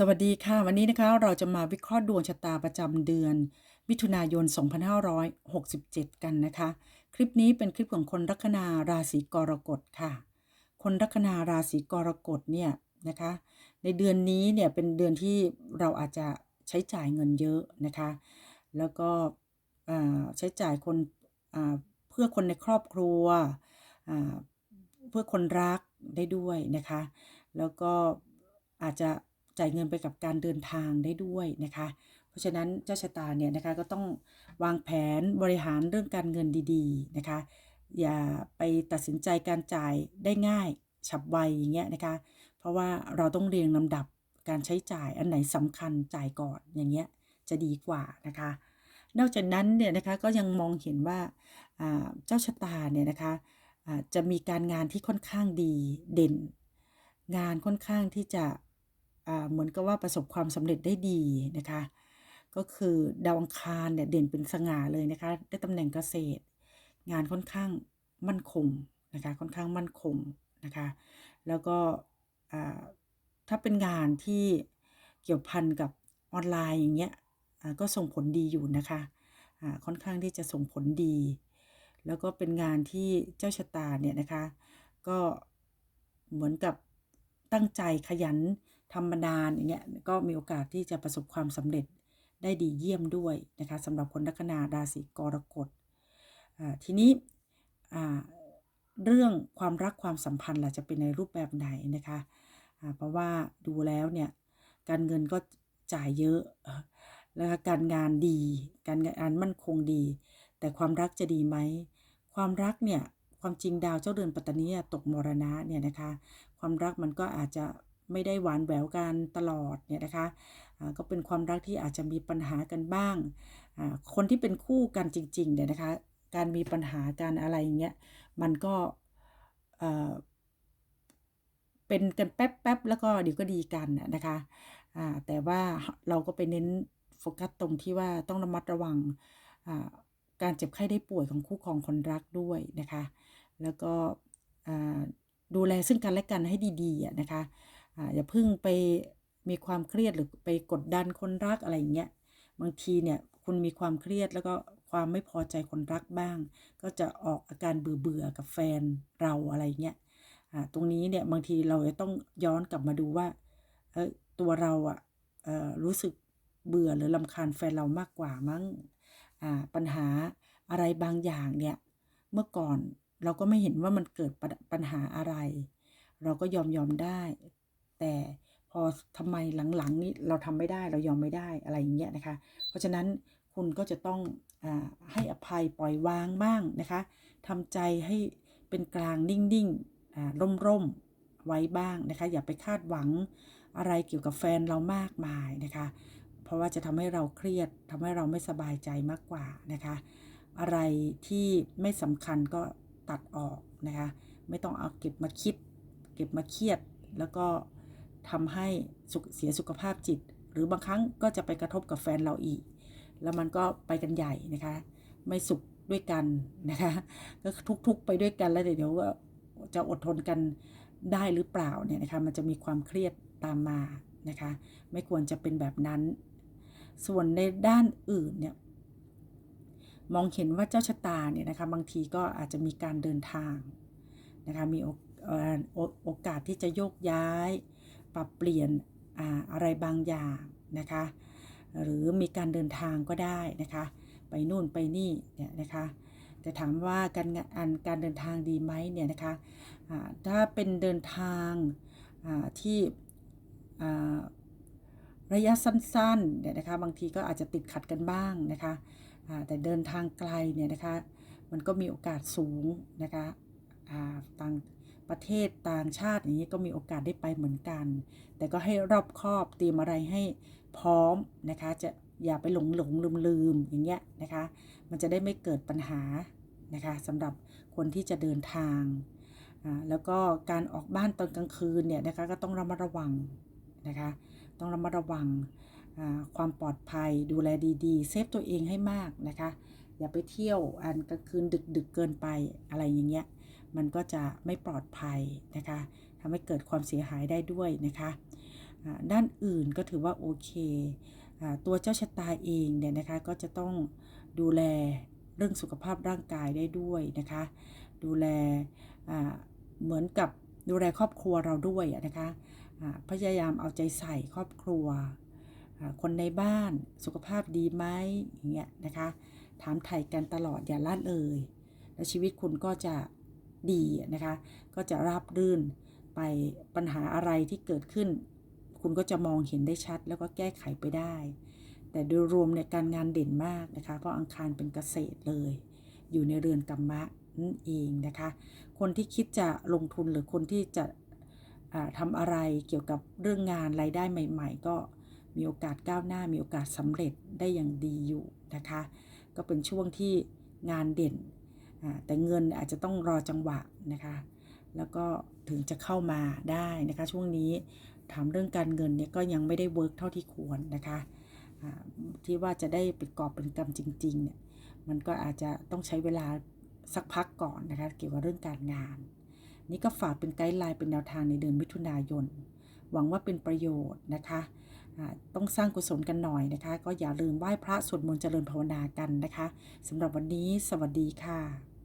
สวัสดีค่ะ วันนี้นะคะเราจะมาวิเคราะห์ดวงชะตาประจำเดือน มิถุนายน 2567 กันนะคะ คลิปนี้เป็นคลิปของคนลัคนาราศีกรกฎค่ะ คนลัคนาราศีกรกฎเนี่ยนะคะ ในเดือนนี้เนี่ยเป็นเดือนที่เราอาจจะใช้จ่ายเงินเยอะนะคะ แล้วก็ใช้จ่ายคนเพื่อคนในครอบครัวเพื่อคนรักได้ด้วยนะคะ แล้วก็อาจจะ จ่ายเงินไปกับการเดินทางได้ด้วยนะคะ เพราะฉะนั้นเจ้าชะตาเนี่ยนะคะก็ต้องวางแผนบริหารเรื่องการเงินดีๆนะคะ อย่าไปตัดสินใจการจ่ายได้ง่ายฉับไวอย่างเงี้ยนะคะ เพราะว่าเราต้องเรียงลำดับการใช้จ่ายอันไหนสำคัญจ่ายก่อนอย่างเงี้ยจะดีกว่านะคะ นอกจากนั้นเนี่ยนะคะก็ยังมองเห็นว่าเจ้าชะตาเนี่ยนะคะจะมีการงานที่ค่อนข้างดีเด่น งานค่อนข้างที่จะ เหมือนกับว่าประสบความสำเร็จได้ดีนะคะ ก็คือดาวอังคารเนี่ยเด่นเป็นสง่าเลยนะคะ ได้ตำแหน่งเกษตร งานค่อนข้างมั่นคงนะคะ ค่อนข้างมั่นคงนะคะ แล้วก็ถ้าเป็นงานที่เกี่ยวพันกับออนไลน์อย่างเงี้ยก็ส่งผลดีอยู่นะคะค่อนข้างที่จะส่งผลดี แล้วก็เป็นงานที่เจ้าชะตาเนี่ยนะคะ ก็เหมือนกับตั้งใจขยัน ทำมานานอย่างเงี้ยก็มีโอกาสที่จะประสบความสำเร็จได้ดีเยี่ยมด้วยนะคะสำหรับคนลัคนาราศีกรกฎทีนี้เรื่องความรักความสัมพันธ์ล่ะจะเป็นในรูปแบบไหนนะคะเพราะว่าดูแล้วเนี่ยการเงินก็จ่ายเยอะแล้วก็การงานดี การงานมั่นคงดี แต่ความรักจะดีไหมความรักเนี่ยความจริงดาวเจ้าเดือนปัตตานีตกมรณะเนี่ยนะคะ ความรักมันก็อาจจะ ไม่ได้หวานแหววกันตลอดเนี่ยนะคะอ่าก็เป็นความรักที่อาจจะมีปัญหากันบ้าง คนที่เป็นคู่กันจริงๆเนี่ยนะคะ การมีปัญหาการอะไรอย่างเงี้ย มันก็เป็นกันแป๊บๆแล้วก็เดี๋ยวก็ดีกันนะนะคะแต่ว่าเราก็ไปเน้นโฟกัสตรงที่ว่าต้องระมัดระวังการเจ็บไข้ได้ป่วยของคู่ครองคนรักด้วยนะคะ แล้วก็ดูแลซึ่งกันและกันให้ดีๆนะคะ อย่าเพิ่งไปมีความเครียดหรือไปกดดันคนรักอะไรอย่างเงี้ยบางทีเนี่ยคุณมีความเครียดแล้วก็ความไม่พอใจคนรักบ้าง ก็จะออกอาการเบื่อๆกับแฟนเราอะไรเงี้ยตรงนี้เนี่ยบางทีเราจะต้องย้อนกลับมาดูว่าเออตัวเราอะเอ่อรู้สึกเบื่อหรือลำคาญแฟนเรามากกว่ามั้งปัญหาอะไรบางอย่างเนี่ยเมื่อก่อนเราก็ไม่เห็นว่ามันเกิดปัญปัญหาอะไร เราก็ยอมยอมได้ แต่พอทำไมหลังๆนี้เราทำไม่ได้เรายอมไม่ได้อะไรอย่างเงี้ยนะคะ เพราะฉะนั้นคุณก็จะต้องอให้อภัยปล่อยวางบ้างนะคะทำใจให้เป็นกลางนิ่งๆอ่าร่มๆไว้บ้างนะคะ อย่าไปคาดหวังอะไรเกี่ยวกับแฟนเรามากมายนะคะ เพราะว่าจะทำให้เราเครียดทำให้เราไม่สบายใจมากกว่านะคะ อะไรที่ไม่สำคัญก็ตัดออกนะคะ ไม่ต้องเอาเก็บมาคิด เก็บมาเครียดแล้วก็ ทำให้เสียสุขภาพจิต หรือบางครั้งก็จะไปกระทบกับแฟนเราอีก แล้วมันก็ไปกันใหญ่นะคะ ไม่สุขด้วยกันนะคะก็ทุกๆไปด้วยกันแล้วเดี๋ยวก็จะอดทนกันได้หรือเปล่าเนี่ยนะคะมันจะมีความเครียดตามมานะคะไม่ควรจะเป็นแบบนั้น ส่วนในด้านอื่นเนี่ยมองเห็นว่าเจ้าชะตาเนี่ยนะคะบางทีก็อาจจะมีการเดินทางนะคะมีโอกาสที่จะโยกย้าย ปรับเปลี่ยนอ่าอะไรบางอย่างนะคะ หรือมีการเดินทางก็ได้นะคะ ไปนู่นไปนี่เนี่ยนะคะแต่ถามว่าการงานการเดินทางดีไหมเนี่ยนะคะถ้าเป็นเดินทางที่ระยะสั้นๆเนี่ยนะคะบางทีก็อาจจะติดขัดกันบ้างนะคะแต่เดินทางไกลเนี่ยนะคะมันก็มีโอกาสสูงนะคะต่าง ประเทศต่างชาติอย่างนี้ก็มีโอกาสได้ไปเหมือนกัน แต่ก็ให้รอบคอบเตรียมอะไรให้พร้อมนะคะ จะอย่าไปหลงหลงลืมลืมอย่างเงี้ยนะคะ มันจะได้ไม่เกิดปัญหานะคะสำหรับคนที่จะเดินทางแล้วก็การออกบ้านตอนกลางคืนเนี่ยนะคะก็ต้องระมัดระวังนะคะ ต้องระมัดระวังความปลอดภัยดูแลดีๆ เซฟตัวเองให้มากนะคะ อย่าไปเที่ยวอันกลางคืนดึกดึกเกินไปอะไรอย่างเงี้ย มันก็จะไม่ปลอดภัยนะคะทำให้เกิดความเสียหายได้ด้วยนะคะด้านอื่นก็ถือว่าโอเคอตัวเจ้าชะตาเองเนี่ยนะคะก็จะต้องดูแลเรื่องสุขภาพร่างกายได้ด้วยนะคะ ดูแลเหมือนกับดูแลครอบครัวเราด้วยนะคะพยายามเอาใจใส่ครอบครัว คนในบ้านสุขภาพดีไหมอย่างเงี้ยนะคะ ถามไถ่กันตลอดอย่าละเลย และชีวิตคุณก็จะ ดีนะคะ ก็จะราบรื่นไปปัญหาอะไรที่เกิดขึ้น คุณก็จะมองเห็นได้ชัด แล้วก็แก้ไขไปได้ แต่โดยรวมในการงานเด่นมากนะคะ เพราะอังคารเป็นเกษตรเลย อยู่ในเรือนกรรมะนั่นเองนะคะ คนที่คิดจะลงทุนหรือคนที่จะอ่าทำอะไรเกี่ยวกับเรื่องงานรายได้ใหม่ ๆ ก็มีโอกาสก้าวหน้ามีโอกาสสำเร็จได้อย่างดีอยู่นะคะ ก็เป็นช่วงที่งานเด่น แต่เงินอาจจะต้องรอจังหวะนะคะ แล้วก็ถึงจะเข้ามาได้นะคะ ช่วงนี้ถามเรื่องการเงินเนี่ยก็ยังไม่ได้เวิร์กเท่าที่ควรนะคะที่ว่าจะได้เป็นกอบเป็นกำจริงๆเนี่ยมันก็อาจจะต้องใช้เวลาสักพักก่อนนะคะเกี่ยวกับเรื่องการงาน นี่ก็ฝากเป็นไกด์ไลน์เป็นแนวทางในเดือนมิถุนายน หวังว่าเป็นประโยชน์นะคะ ต้องสร้างกุศลกันหน่อยนะคะ ก็อย่าลืมไหว้พระสวดมนต์เจริญภาวนากันนะคะสำหรับวันนี้สวัสดีค่ะ